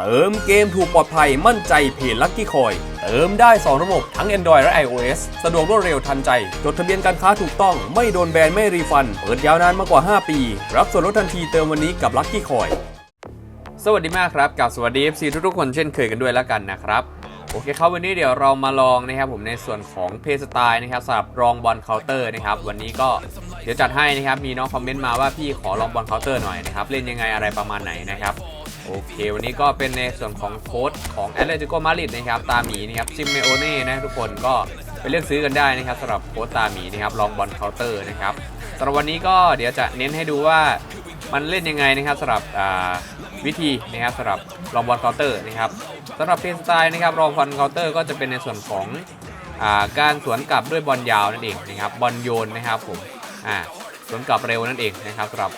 เติมเกมถูกปลอดภัยมั่นใจเพจลั c กี้คอย เติมได้ 2 ระบบทั้ง Android และ iOS สะดวกรวดเร็วทันใจ จดทะเบียนการค้าถูกต้องไม่โดนแบนไม่รีฟัน เปิดยาวนานมากกว่า 5 ปี รับส่วนลดทันทีเติมวันนี้กับลั c กี้คอย สวัสดีมากครับกับสวัสดี FC ทุกๆคนเช่นเคยกันด้วยแล้วกันนะครับโอเคครับวันนี้เดี๋ยวเรามาลองนะครับผมในส่วนของเพสไตล์นะครับสำหรับรองบอลเคาน์เตอร์นะครับวันนี้ก็เดี๋ยวจัดให้นะครับมีน้องคอมเมนต์มาว่าพี่ขอลองบอลเคาน์เตอร์หน่อยนะครับเล่นยังไงอะไรประมาณไหนนะครับ โอเค วันนี้ก็เป็นในส่วนของโค้ดของแอตเลติโกมาดริดนะครับ ตาหมีนะครับซิมเมโอเน่นะทุกคนก็ไปเลือกซื้อกันได้นะครับสำหรับโค้ดตาหมีนะครับลองบอลเคาน์เตอร์นะครับสำหรับวันนี้ก็เดี๋ยวจะเน้นให้ดูว่ามันเล่นยังไงนะครับสำหรับวิธีนะครับสำหรับรองบอลเคาน์เตอร์นะครับสำหรับเพลย์สไตล์นะครับรองบอลเคาน์เตอร์ก็จะเป็นในส่วนของอการสวนกลับด้วยบอลยาวนั่นเองนะครับบอลโยนนะครับผมสวนกลับเร็วนั่นเองนะครับสำหรับ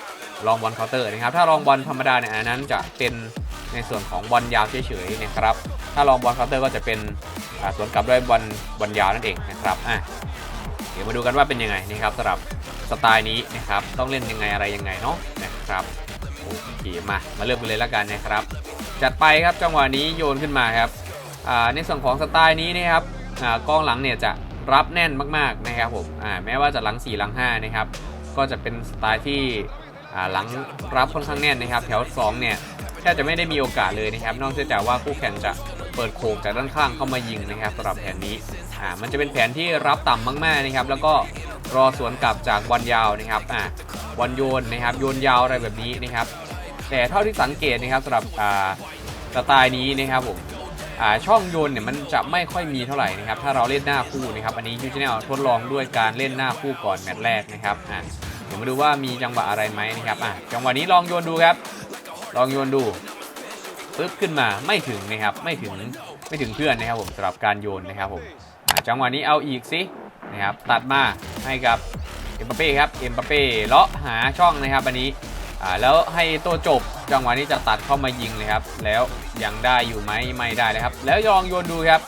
รองบอลเคาน์เตอร์นะครับ ถ้ารองบอลธรรมดาเนี่ยอันนั้นจะเป็นในส่วนของบอลยาวเฉยๆนะครับ ถ้ารองบอลเคาน์เตอร์ก็จะเป็นอ่าสวนกลับด้วยบอลบอลยาวนั่นเองนะครับอะเดี๋ยวมาดูกันว่าเป็นยังไงนะครับสำหรับสไตล์นี้นะครับ ต้องเล่นยังไงอะไรยังไงเนาะนะครับโอเคมามาเริ่มกันเลยแล้วกันนะครับ จัดไปครับจังหวะนี้โยนขึ้นมาครับอ่าในส่วนของสไตล์นี้นะครับอ่ากองหลังเนี่ยจะรับแน่นมากๆนะครับผมอ่าแม้ว่าจะหลัง4หลัง5นะครับก็จะเป็นสไตล์ที่ หลังรับค่อนข้างแน่นนะครับ แถว 2 เนี่ยแทบจะไม่ได้มีโอกาสเลยนะครับ นอกจากว่าคู่แข่งจะเปิดโขกจากด้านข้างเข้ามายิงนะครับสำหรับแผนนี้อ่ามันจะเป็นแผนที่รับต่ำมากๆนะครับ แล้วก็รอสวนกลับจากบอลยาวนะครับอ่าบอลโยนนะครับโยนยาวอะไรแบบนี้นะครับ แต่เท่าที่สังเกตนะครับสำหรับอ่าสไตล์นี้นะครับผมช่องโยนเนี่ยมันจะไม่ค่อยมีเท่าไหร่นะครับถ้าเราเล่นหน้าคู่นะครับอันนี้ยูชแนลทดลองด้วยการเล่นหน้าคู่ก่อนแมตช์แรกนะครับ เดี๋ยวมาดูว่ามีจังหวะอะไรไหมนะครับอ่าจังหวะนี้ลองโยนดูครับ ลองโยนดูปึ๊บขึ้นมาไม่ถึงนะครับไม่ถึงไม่ถึงเพื่อนนะครับผมสำหรับการโยนนะครับผมอ่าจังหวะนี้เอาอีกสินะครับตัดมาให้กับเอ็มบัปเป้ครับเอ็มบัปเป้เลาะหาช่องนะครับอันนี้อ่าแล้วให้ตัวจบจังหวะนี้จะตัดเข้ามายิงเลยครับ แล้วยังได้อยู่ไหมไม่ได้เลยครับ แล้วลองโยนดูครับ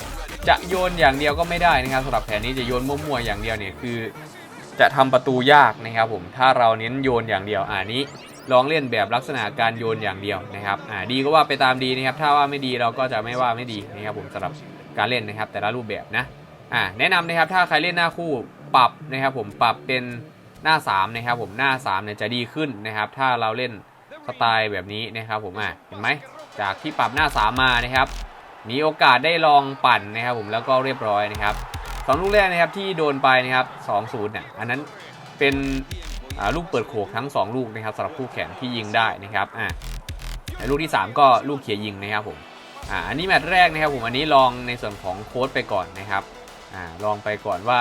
จะโยนอย่างเดียวก็ไม่ได้นะครับสำหรับแผนนี้จะโยนมั่วๆอย่างเดียวเนี่ยคือ จะทำประตูยากนะครับผมถ้าเราเน้นโยนอย่างเดียวอ่านี้ลองเล่นแบบลักษณะการโยนอย่างเดียวนะครับอ่าดีก็ว่าไปตามดีนะครับ ถ้าว่าไม่ดีเราก็จะไม่ว่าไม่ดีนะครับผมสำหรับการเล่นนะครับ แต่ละรูปแบบนะอ่าแนะนำนะครับถ้าใครเล่นหน้าคู่ปรับนะครับผมปรับเป็นหน้า3นะครับผมหน้า3เนี่ยจะดีขึ้นนะครับ ถ้าเราเล่นสไตล์แบบนี้นะครับผมอะเห็นไหมจากที่ปรับหน้า3มานะครับมีโอกาสได้ลองปั่นนะครับผมแล้วก็เรียบร้อยนะครับ สองลูกแรกนะครับที่โดนไปนะครับ2 0เนี่ยอันนั้นเป็นลูกเปิดโขกทั้ง 2 ลูกนะครับสำหรับคู่แข่งที่ยิงได้นะครับอะและลูกที่ 3 ก็ลูกเขียยิงนะครับผมอ่าอันนี้แมตช์แรกนะครับผมอันนี้ลองในส่วนของโค้ดไปก่อนนะครับอ่าลองไปก่อนว่า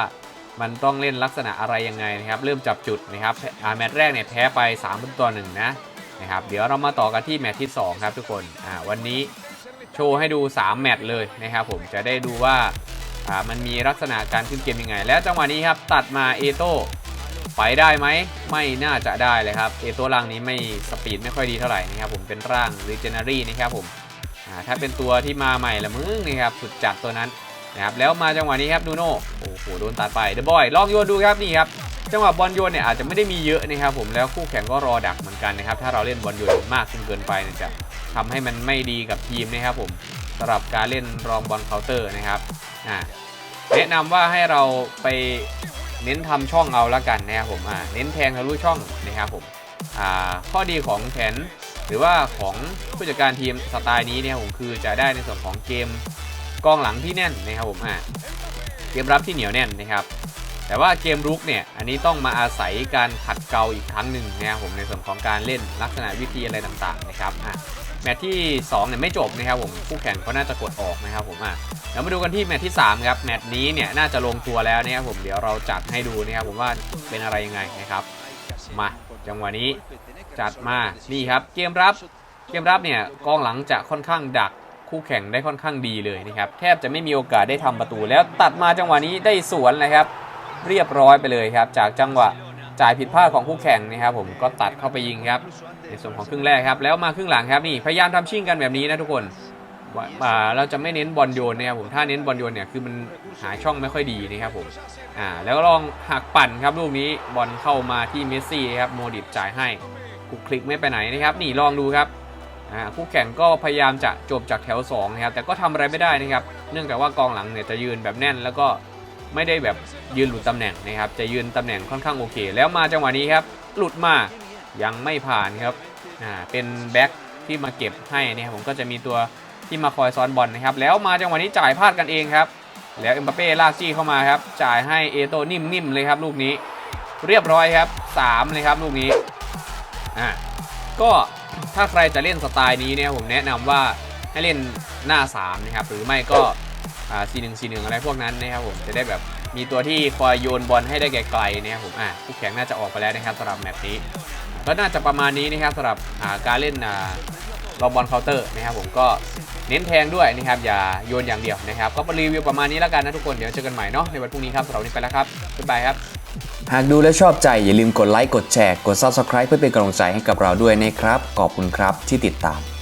มันต้องเล่นลักษณะอะไรยังไงนะครับ เริ่มจับจุดนะครับอ่าแมตช์แรกเนี่ยแพ้ไป3ประตูต่อหนึ่งนะนะครับเดี๋ยวเรามาต่อกันที่แมตช์ที่ 2 ครับทุกคนอ่าวันนี้โชว์ให้ดู 3 แมตช์เลยนะครับผมจะได้ดูว่า อ่ามันมีลักษณะการขึ้นเกมยังไง แล้วจังหวะนี้ครับตัดมาเอโต้ไปได้ไหมไม่น่าจะได้เลยครับเอโต้ร่างนี้ไม่สปีดไม่ค่อยดีเท่าไหร่นะครับผมเป็นร่าง r e g e n a r y นะครับผมถ้าเป็นตัวที่มาใหม่ละมึงนะครับสุดจัดตัวนั้นนะครับแล้วมาจังหวะนี้ครับดูโน่โอ้โหโดนตัดไปเดอะบอยลองโยนดูครับนี่ครับจังหวะบอลโยนเนี่ยอาจจะไม่ได้มีเยอะนะครับผมแล้วคู่แข่งก็รอดักเหมือนกันนะครับถ้าเราเล่นบอลโยนมากจนเกินไปเนี่ยจะทำให้มันไม่ดีกับทีมนะครับผม สำหรับการเล่นรองบอลเคาน์เตอร์นะครับอ่าแนะนำว่าให้เราไปเน้นทำช่องเอาละกันนะครับผมอ่าเน้นแทงทะลุช่องนะครับผมอ่าข้อดีของแผนหรือว่าของผู้จัดการทีมสไตล์นี้เนี่ยผมคือจะได้ในส่วนของเกมกองหลังที่แน่นนะครับผมอะเกมรับที่เหนียวแน่นนะครับ แต่ว่าเกมรุกเนี่ยอันนี้ต้องมาอาศัยการขัดเกลาอีกครั้งหนึ่งนะครับผมในส่วนของการเล่นลักษณะวิธีอะไรต่างๆนะครับอะแมตช์ที่ 2 เนี่ยไม่จบนะครับผมคู่แข่งก็น่าจะกดออกนะครับผมอะเดี๋ยวมาดูกันที่แมตช์ที่ 3 ครับแมตช์นี้เนี่ยน่าจะลงตัวแล้วนะครับผมเดี๋ยวเราจัดให้ดูนะครับผมว่าเป็นอะไรยังไงนะครับ มาจังหวะนี้จัดมานี่ครับเกมรับเกมรับเนี่ยกองหลังจะค่อนข้างดักคู่แข่งได้ค่อนข้างดีเลยนะครับแทบจะไม่มีโอกาสได้ทำประตูแล้วตัดมาจังหวะนี้ได้สวนเลยครับ เรียบร้อยไปเลยครับ จากจังหวะ จ่ายผิดพลาดของคู่แข่งนะครับผมก็ตัดเข้าไปยิงครับ ในส่วนของครึ่งแรกครับแล้วมาครึ่งหลังครับนี่พยายามทำชิ่งกันแบบนี้นะทุกคนเราจะไม่เน้นบอลโยนนะครับผมถ้าเน้นบอลโยนเนี่ยคือมันหาช่องไม่ค่อยดีนะครับผมอ่าแล้วก็ลองหักปั่นครับลูกนี้บอลเข้ามาที่เมสซี่ครับโมดิตจ่ายให้กุกคลิกไม่ไปไหนนะครับนี่ลองดูครับอ่าคู่แข่งก็พยายามจะจบจากแถว2นะครับแต่ก็ทำอะไรไม่ได้นะครับ เนื่องจากว่ากองหลังเนี่ยจะยืนแบบแน่นแล้วก็ ไม่ได้แบบยืนหลุดตำแหน่งนะครับ จะยืนตำแหน่งค่อนข้างโอเค แล้วมาจังหวะนี้ครับ หลุดมายังไม่ผ่านครับอ่าเป็นแบ็คที่มาเก็บให้นะครับผมก็จะมีตัวที่มาคอยซ้อนบอลนะครับ แล้วมาจังหวะนี้จ่ายพลาดกันเองครับ แล้วเอ็มบัปเป้ลากจี้เข้ามาครับ จ่ายให้เอโตนิ่มๆเลยครับ ลูกนี้ เรียบร้อยครับ 3 เลยครับลูกนี้อ่าก็ถ้าใครจะเล่นสไตล์นี้เนี่ยผมแนะนำว่าให้เล่นหน้า3นะครับหรือไม่ก็ อ่า4 1 4 1อะไรพวกนั้นนะครับผมจะได้แบบมีตัวที่คอยโยนบอลให้ได้ไกลๆนะครับผมอ่าผู้แข่งน่าจะออกไปแล้วนะครับสำหรับแมตช์นี้ ก็น่าจะประมาณนี้นะครับสำหรับการเล่นอ่าลองบอลเคาน์เตอร์นะครับผมก็เน้นแทงด้วยนะครับอย่าโยนอย่างเดียวนะครับ ก็รีวิวประมาณนี้แล้วกันนะทุกคนเดี๋ยวเจอกันใหม่เนาะในวันพรุ่งนี้ครับสำหรับวันนี้ไปแล้วครับบ๊ายบายครับ หากดูแล้วชอบใจอย่าลืมกดไลค์กดแชร์กด Subscribe เพื่อเป็นกำลังใจให้กับเราด้วยนะครับขอบคุณครับที่ติดตาม